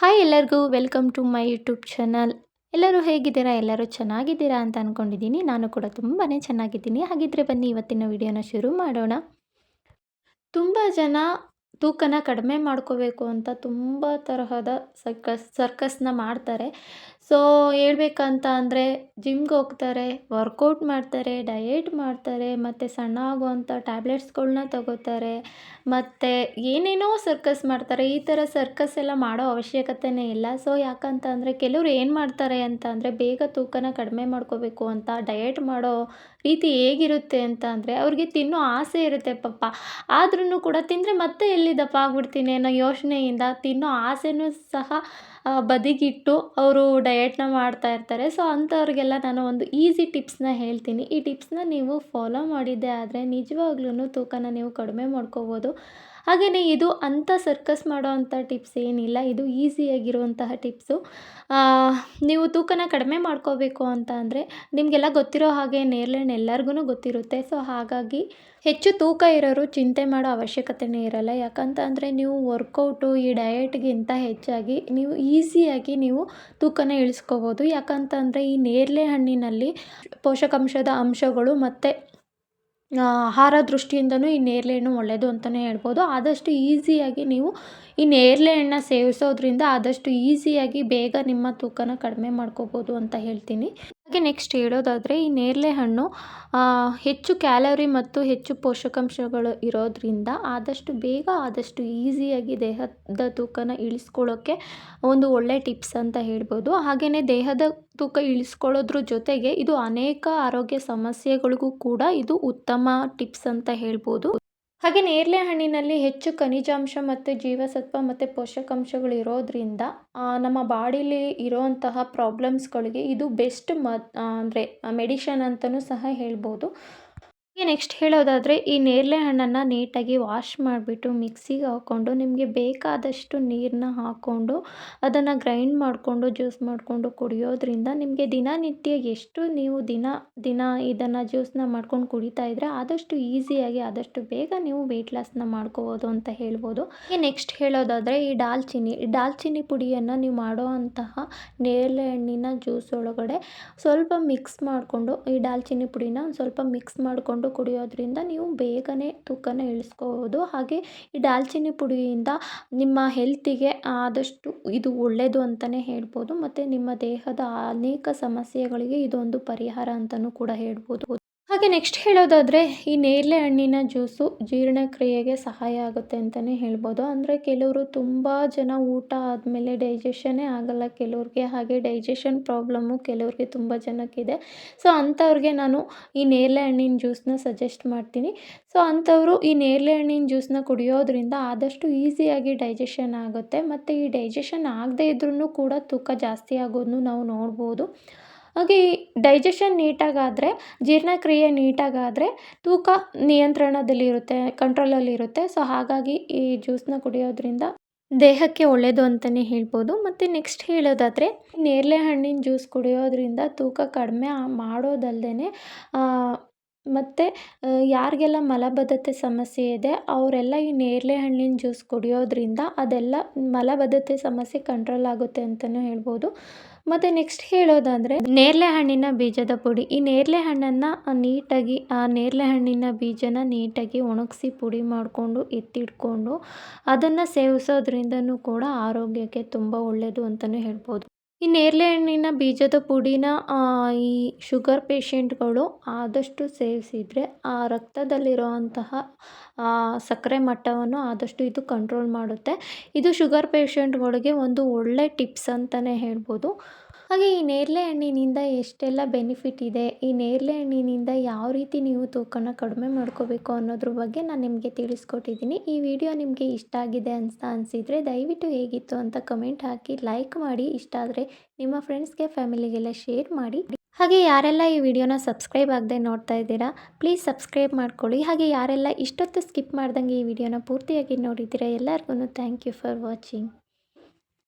Hi ಎಲ್ಲರಿಗೂ welcome to my YouTube channel ಎಲ್ಲರೂ ಹೇಗಿದ್ದೀರಾ? ಎಲ್ಲರೂ ಚೆನ್ನಾಗಿದ್ದೀರಾ ಅಂತ ಅಂದ್ಕೊಂಡಿದ್ದೀನಿ ನಾನು ಕೂಡ ತುಂಬಾ ಚೆನ್ನಾಗಿದ್ದೀನಿ. ಹಾಗಿದ್ರೆ ಬನ್ನಿ, ಇವತ್ತಿನ ವಿಡಿಯೋನ ಶುರು ಮಾಡೋಣ. ತುಂಬ ಜನ ತೂಕನ ಕಡಿಮೆ ಮಾಡ್ಕೋಬೇಕು ಅಂತ ತುಂಬ ತರಹದ ಸರ್ಕಸ್ ಸರ್ಕಸ್ನ ಮಾಡ್ತಾರೆ. ಸೊ ಹೇಳ್ಬೇಕಂತ ಅಂದರೆ ಜಿಮ್ಗೆ ಹೋಗ್ತಾರೆ ವರ್ಕೌಟ್ ಮಾಡ್ತಾರೆ ಡಯೆಟ್ ಮಾಡ್ತಾರೆ, ಮತ್ತು ಸಣ್ಣ ಆಗುವಂಥ ಟ್ಯಾಬ್ಲೆಟ್ಸ್ಗಳನ್ನ ತಗೋತಾರೆ, ಮತ್ತು ಏನೇನೋ ಸರ್ಕಸ್ ಮಾಡ್ತಾರೆ, ಈ ಥರ ಸರ್ಕಸ್ ಎಲ್ಲ ಮಾಡೋ ಅವಶ್ಯಕತೆನೇ ಇಲ್ಲ. ಸೊ ಯಾಕಂತ ಅಂದರೆ ಕೆಲವರು ಏನು ಮಾಡ್ತಾರೆ ಅಂತ ಅಂದರೆ ಬೇಗ ತೂಕನ ಕಡಿಮೆ ಮಾಡ್ಕೋಬೇಕು ಅಂತ ಡಯೆಟ್ ಮಾಡೋ ರೀತಿ ಹೇಗಿರುತ್ತೆ ಅಂತ ಅಂದರೆ ಅವ್ರಿಗೆ ತಿನ್ನೋ ಆಸೆ ಇರುತ್ತೆ ಪಾಪ. ಆದ್ರೂ ಕೂಡ ತಿಂದರೆ ಮತ್ತೆ ಎಲ್ಲಿ ದಪ್ಪ ಆಗ್ಬಿಡ್ತೀನಿ ಅನ್ನೋ ಯೋಚನೆಯಿಂದ ತಿನ್ನೋ ಆಸೆನೂ ಸಹ ಬದಿಗಿಟ್ಟು ಅವರು ಡಯೆಟ್ನ ಮಾಡ್ತಾ ಇರ್ತಾರೆ. ಸೊ ಅಂಥವ್ರಿಗೆಲ್ಲ ನಾನು ಒಂದು ಈಸಿ ಟಿಪ್ಸ್ನ ಹೇಳ್ತೀನಿ. ಈ ಟಿಪ್ಸ್ನ ನೀವು ಫಾಲೋ ಮಾಡಿದ್ದೆ ಆದರೆ ನಿಜವಾಗ್ಲೂ ತೂಕನ ನೀವು ಕಡಿಮೆ ಮಾಡ್ಕೋಬೋದು. ಹಾಗೆಯೇ ಇದು ಅಂಥ ಸರ್ಕಸ್ ಮಾಡೋ ಟಿಪ್ಸ್ ಏನಿಲ್ಲ. ಇದು ಈಸಿಯಾಗಿರುವಂತಹ ಟಿಪ್ಸು ನೀವು ತೂಕನ ಕಡಿಮೆ ಮಾಡ್ಕೋಬೇಕು ಅಂತ ಅಂದರೆ ನಿಮಗೆಲ್ಲ ಗೊತ್ತಿರೋ ಹಾಗೆ ನೇರ್ಲೆಣ್ಣೆ ಎಲ್ಲರಿಗೂ ಗೊತ್ತಿರುತ್ತೆ. ಸೊ ಹಾಗಾಗಿ ಹೆಚ್ಚು ತೂಕ ಇರೋರು ಚಿಂತೆ ಮಾಡೋ ಅವಶ್ಯಕತೆನೇ ಇರಲ್ಲ. ಯಾಕಂತ ಅಂದರೆ ನೀವು ವರ್ಕೌಟು ಈ ಡಯೆಟ್ಗಿಂತ ಹೆಚ್ಚಾಗಿ ನೀವು ಈಸಿಯಾಗಿ ನೀವು ತೂಕನ ಇಳಿಸ್ಕೋಬೋದು. ಯಾಕಂತಂದರೆ ಈ ನೇರಳೆ ಹಣ್ಣಿನಲ್ಲಿ ಪೋಷಕಾಂಶದ ಅಂಶಗಳು ಮತ್ತು ಆಹಾರ ದೃಷ್ಟಿಯಿಂದಲೂ ಈ ನೇರಳೆ ಹಣ್ಣು ಒಳ್ಳೆಯದು ಅಂತಲೇ ಹೇಳ್ಬೋದು. ಆದಷ್ಟು ಈಸಿಯಾಗಿ ನೀವು ಈ ನೇರಳೆ ಹಣ್ಣ ಸೇವಿಸೋದ್ರಿಂದ ಆದಷ್ಟು ಈಸಿಯಾಗಿ ಬೇಗ ನಿಮ್ಮ ತೂಕನ ಕಡಿಮೆ ಮಾಡ್ಕೋಬೋದು ಅಂತ ಹೇಳ್ತೀನಿ. ಹಾಗೆ ನೆಕ್ಸ್ಟ್ ಹೇಳೋದಾದರೆ ಈ ನೇರಳೆ ಹಣ್ಣು ಹೆಚ್ಚು ಕ್ಯಾಲರಿ ಮತ್ತು ಹೆಚ್ಚು ಪೋಷಕಾಂಶಗಳು ಇರೋದ್ರಿಂದ ಆದಷ್ಟು ಬೇಗ ಆದಷ್ಟು ಈಸಿಯಾಗಿ ದೇಹದ ತೂಕನ ಇಳಿಸ್ಕೊಳ್ಳೋಕ್ಕೆ ಒಂದು ಒಳ್ಳೆ ಟಿಪ್ಸ್ ಅಂತ ಹೇಳ್ಬೋದು. ಹಾಗೆಯೇ ದೇಹದ ತೂಕ ಇಳಿಸ್ಕೊಳ್ಳೋದ್ರ ಜೊತೆಗೆ ಇದು ಅನೇಕ ಆರೋಗ್ಯ ಸಮಸ್ಯೆಗಳಿಗೂ ಕೂಡ ಇದು ಉತ್ತಮ ಟಿಪ್ಸ್ ಅಂತ ಹೇಳ್ಬೋದು. ಹಾಗೆ ನೇರಳೆ ಹಣ್ಣಿನಲ್ಲಿ ಹೆಚ್ಚು ಖನಿಜಾಂಶ ಮತ್ತು ಜೀವಸತ್ವ ಮತ್ತು ಪೋಷಕಾಂಶಗಳು ಇರೋದರಿಂದ ನಮ್ಮ ಬಾಡಿಲಿ ಇರೋವಂತಹ ಪ್ರಾಬ್ಲಮ್ಸ್ಗಳಿಗೆ ಇದು ಬೆಸ್ಟ್ ಮ ಅಂದರೆ ಮೆಡಿಷನ್ ಅಂತಲೂ ಸಹ ಹೇಳ್ಬೋದು. ನೆಕ್ಸ್ಟ್ ಹೇಳೋದಾದರೆ, ಈ ನೇರಳೆ ಹಣ್ಣನ್ನು ನೀಟಾಗಿ ವಾಶ್ ಮಾಡಿಬಿಟ್ಟು ಮಿಕ್ಸಿಗೆ ಹಾಕ್ಕೊಂಡು ನಿಮಗೆ ಬೇಕಾದಷ್ಟು ನೀರನ್ನ ಹಾಕ್ಕೊಂಡು ಅದನ್ನು ಗ್ರೈಂಡ್ ಮಾಡಿಕೊಂಡು ಜ್ಯೂಸ್ ಮಾಡಿಕೊಂಡು ಕುಡಿಯೋದ್ರಿಂದ ನಿಮಗೆ ದಿನನಿತ್ಯ ಎಷ್ಟು ನೀವು ದಿನ ದಿನ ಇದನ್ನು ಜ್ಯೂಸನ್ನ ಮಾಡ್ಕೊಂಡು ಕುಡಿತಾ ಇದ್ದರೆ ಆದಷ್ಟು ಈಸಿಯಾಗಿ ಆದಷ್ಟು ಬೇಗ ನೀವು ವೆಯ್ಟ್ ಲಾಸ್ನ ಮಾಡ್ಕೋಬೋದು ಅಂತ ಹೇಳ್ಬೋದು. ನೆಕ್ಸ್ಟ್ ಹೇಳೋದಾದರೆ, ಈ ದಾಲ್ಚಿನ್ನಿ ಈ ದಾಲ್ಚಿನ್ನಿ ಪುಡಿಯನ್ನು ನೀವು ಮಾಡೋ ಅಂತಹ ನೇರಳೆ ಹಣ್ಣಿನ ಜ್ಯೂಸ್ ಒಳಗಡೆ ಸ್ವಲ್ಪ ಮಿಕ್ಸ್ ಮಾಡಿಕೊಂಡು, ಈ ದಾಲ್ಚಿನ್ನಿ ಪುಡಿನ ಒಂದು ಸ್ವಲ್ಪ ಮಿಕ್ಸ್ ಮಾಡಿಕೊಂಡು ಕುಡಿಯೋದ್ರಿಂದ ನೀವು ಬೇಗನೆ ತೂಕನ ಇಳಿಸ್ಕೋಬೋದು. ಹಾಗೆ ಈ ದಾಲ್ಚಿನ್ನಿ ಪುಡಿಯಿಂದ ನಿಮ್ಮ ಹೆಲ್ತಿಗೆ ಆದಷ್ಟು ಇದು ಒಳ್ಳೆಯದು ಅಂತಲೇ ಹೇಳ್ಬೋದು. ಮತ್ತು ನಿಮ್ಮ ದೇಹದ ಅನೇಕ ಸಮಸ್ಯೆಗಳಿಗೆ ಇದೊಂದು ಪರಿಹಾರ ಅಂತಲೂ ಕೂಡ ಹೇಳ್ಬೋದು. ಹಾಗೆ ನೆಕ್ಸ್ಟ್ ಹೇಳೋದಾದರೆ, ಈ ನೇರಳೆ ಹಣ್ಣಿನ ಜ್ಯೂಸು ಜೀರ್ಣಕ್ರಿಯೆಗೆ ಸಹಾಯ ಆಗುತ್ತೆ ಅಂತಲೇ ಹೇಳ್ಬೋದು. ಅಂದರೆ ಕೆಲವರು ತುಂಬ ಜನ ಊಟ ಆದಮೇಲೆ ಡೈಜೆಷನ್ನೇ ಆಗಲ್ಲ ಕೆಲವ್ರಿಗೆ, ಹಾಗೆ ಡೈಜೆಷನ್ ಪ್ರಾಬ್ಲಮ್ಮು ಕೆಲವ್ರಿಗೆ ತುಂಬ ಜನಕ್ಕಿದೆ. ಸೊ ಅಂಥವ್ರಿಗೆ ನಾನು ಈ ನೇರಳೆ ಹಣ್ಣಿನ ಜ್ಯೂಸನ್ನ ಸಜೆಸ್ಟ್ ಮಾಡ್ತೀನಿ. ಸೊ ಅಂಥವರು ಈ ನೇರಳೆ ಹಣ್ಣಿನ ಜ್ಯೂಸನ್ನ ಕುಡಿಯೋದ್ರಿಂದ ಆದಷ್ಟು ಈಸಿಯಾಗಿ ಡೈಜೆಷನ್ ಆಗುತ್ತೆ. ಮತ್ತು ಈ ಡೈಜೆಷನ್ ಆಗದೇ ಇದ್ರೂ ಕೂಡ ತೂಕ ಜಾಸ್ತಿ ಆಗೋದನ್ನು ನಾವು ನೋಡ್ಬೋದು. ಹಾಗೆ ಡೈಜೆಷನ್ ನೀಟಾಗಾದರೆ, ಜೀರ್ಣಕ್ರಿಯೆ ನೀಟಾಗಾದರೆ ತೂಕ ನಿಯಂತ್ರಣದಲ್ಲಿರುತ್ತೆ ಕಂಟ್ರೋಲಲ್ಲಿರುತ್ತೆ ಸೊ ಹಾಗಾಗಿ ಈ ಜ್ಯೂಸನ್ನ ಕುಡಿಯೋದ್ರಿಂದ ದೇಹಕ್ಕೆ ಒಳ್ಳೆಯದು ಅಂತಲೇ ಹೇಳ್ಬೋದು. ಮತ್ತು ನೆಕ್ಸ್ಟ್ ಹೇಳೋದಾದರೆ, ನೇರಳೆ ಹಣ್ಣಿನ ಜ್ಯೂಸ್ ಕುಡಿಯೋದ್ರಿಂದ ತೂಕ ಕಡಿಮೆ ಮಾಡೋದಲ್ಲದೇ ಮತ್ತು ಯಾರಿಗೆಲ್ಲ ಮಲಬದ್ಧತೆ ಸಮಸ್ಯೆ ಇದೆ, ಅವರೆಲ್ಲ ಈ ನೇರಳೆ ಹಣ್ಣಿನ ಜ್ಯೂಸ್ ಕುಡಿಯೋದ್ರಿಂದ ಅದೆಲ್ಲ ಮಲಬದ್ಧತೆ ಸಮಸ್ಯೆ ಕಂಟ್ರೋಲ್ ಆಗುತ್ತೆ ಅಂತಲೂ ಹೇಳ್ಬೋದು. ಮತ್ತು ನೆಕ್ಸ್ಟ್ ಹೇಳೋದಾದರೆ, ನೇರಳೆ ಹಣ್ಣಿನ ಬೀಜದ ಪುಡಿ. ಈ ನೇರಳೆ ಹಣ್ಣನ್ನು ನೀಟಾಗಿ, ಆ ನೇರಳೆ ಹಣ್ಣಿನ ಬೀಜನ ನೀಟಾಗಿ ಒಣಗಿಸಿ ಪುಡಿ ಮಾಡಿಕೊಂಡು ಎತ್ತಿಟ್ಕೊಂಡು ಅದನ್ನು ಸೇವಿಸೋದ್ರಿಂದನೂ ಕೂಡ ಆರೋಗ್ಯಕ್ಕೆ ತುಂಬ ಒಳ್ಳೆಯದು ಅಂತಲೂ ಹೇಳ್ಬೋದು. ಈ ನೇರಳೆ ಹಣ್ಣಿನ ಬೀಜದ ಪುಡಿನ ಈ ಶುಗರ್ ಪೇಷೆಂಟ್ಗಳು ಆದಷ್ಟು ಸೇವಿಸಿದರೆ ಆ ರಕ್ತದಲ್ಲಿರುವಂತಹ ಸಕ್ಕರೆ ಮಟ್ಟವನ್ನು ಆದಷ್ಟು ಇದು ಕಂಟ್ರೋಲ್ ಮಾಡುತ್ತೆ. ಇದು ಶುಗರ್ ಪೇಷೆಂಟ್ಗಳಿಗೆ ಒಂದು ಒಳ್ಳೆ ಟಿಪ್ಸ್ ಅಂತಲೇ ಹೇಳ್ಬೋದು. ಹಾಗೆ ಈ ನೇರಳೆ ಹಣ್ಣಿನಿಂದ ಎಷ್ಟೆಲ್ಲ ಬೆನಿಫಿಟ್ ಇದೆ? ಈ ನೇರಳೆ ಹಣ್ಣಿನಿಂದ ಯಾವ ರೀತಿ ನೀವು ತೂಕನ ಕಡಿಮೆ ಮಾಡ್ಕೋಬೇಕು ಅನ್ನೋದ್ರ ಬಗ್ಗೆ ನಾನು ನಿಮಗೆ ತಿಳಿಸ್ಕೊಟ್ಟಿದ್ದೀನಿ. ಈ ವಿಡಿಯೋ ನಿಮಗೆ ಇಷ್ಟ ಆಗಿದೆ ಅಂತ ಅನಿಸಿದರೆ ದಯವಿಟ್ಟು ಹೇಗಿತ್ತು ಅಂತ ಕಮೆಂಟ್ ಹಾಕಿ ಲೈಕ್ ಮಾಡಿ. ಇಷ್ಟ ಆದರೆ ನಿಮ್ಮ ಫ್ರೆಂಡ್ಸ್ಗೆ ಫ್ಯಾಮಿಲಿಗೆಲ್ಲ ಶೇರ್ ಮಾಡಿ. ಹಾಗೆ ಯಾರೆಲ್ಲ ಈ ವಿಡಿಯೋನ ಸಬ್ಸ್ಕ್ರೈಬ್ ಆಗದೆ ನೋಡ್ತಾ ಇದ್ದೀರಾ ಪ್ಲೀಸ್ ಸಬ್ಸ್ಕ್ರೈಬ್ ಮಾಡ್ಕೊಳ್ಳಿ. ಹಾಗೆ ಯಾರೆಲ್ಲ ಇಷ್ಟೊತ್ತು ಸ್ಕಿಪ್ ಮಾಡ್ದಂಗೆ ಈ ವಿಡಿಯೋನ ಪೂರ್ತಿಯಾಗಿ ನೋಡಿದ್ದೀರಾ ಎಲ್ಲರಿಗೂ ಥ್ಯಾಂಕ್ ಯು ಫಾರ್ ವಾಚಿಂಗ್